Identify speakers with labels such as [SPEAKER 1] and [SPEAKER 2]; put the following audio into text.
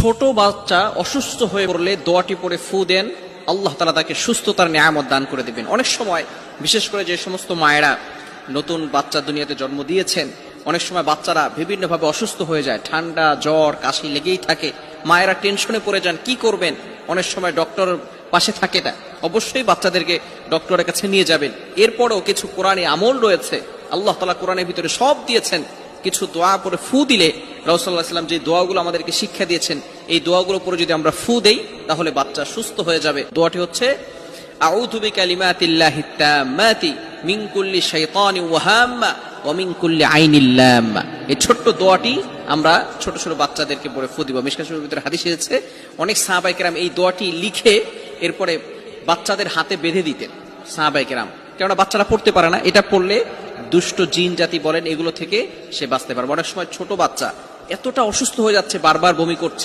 [SPEAKER 1] ছোট বাচ্চা অসুস্থ হয়ে পড়লে দোয়াটি পড়ে ফু দেন, আল্লাহ তালা তাকে সুস্থতার নিয়ামত দান করে দেবেন। অনেক সময়, বিশেষ করে যে সমস্ত মায়েরা নতুন বাচ্চা দুনিয়াতে জন্ম দিয়েছেন, অনেক সময় বাচ্চারা বিভিন্নভাবে অসুস্থ হয়ে যায়, ঠান্ডা, জ্বর, কাশি লেগেই থাকে। মায়েরা টেনশনে পড়ে যান, কি করবেন? অনেক সময় ডক্টর পাশে থাকে না। অবশ্যই বাচ্চাদেরকে ডক্টরের কাছে নিয়ে যাবেন। এরপরও কিছু কোরআনে আমল রয়েছে, আল্লাহ তালা কোরআনের ভিতরে সব দিয়েছেন। কিছু দোয়া পরে ফু দিলে রাউসাল্লাহ সাল্লাম যে দোয়াগুলো আমাদেরকে শিক্ষা দিয়েছেন, এই দোয়াগুলো পরে যদি আমরা ফু দেই, তাহলে বাচ্চা সুস্থ হয়ে যাবে। দোয়াটি হচ্ছে, আউযু বিকালিমাতিল্লাহি তাম্মাতি কুল্লি শাইতানিন ওয়া হাম্মা ওয়া কুল্লি আইনিল এই ছোট্ট দোয়াটি আমরা ছোট ছোট বাচ্চাদেরকে ফু দিব। ভিতরে অনেক কেরাম এই দোয়াটি লিখে এরপরে বাচ্চাদের হাতে বেঁধে দিতেন কেরাম। কেননা বাচ্চারা পড়তে পারে না, এটা পড়লে দুষ্ট জিন জাতি বলেন, এগুলো থেকে সে বাঁচতে পারবে। অনেক সময় ছোট বাচ্চা এতটা অসুস্থ হয়ে যাচ্ছে, বারবার বমি করছে।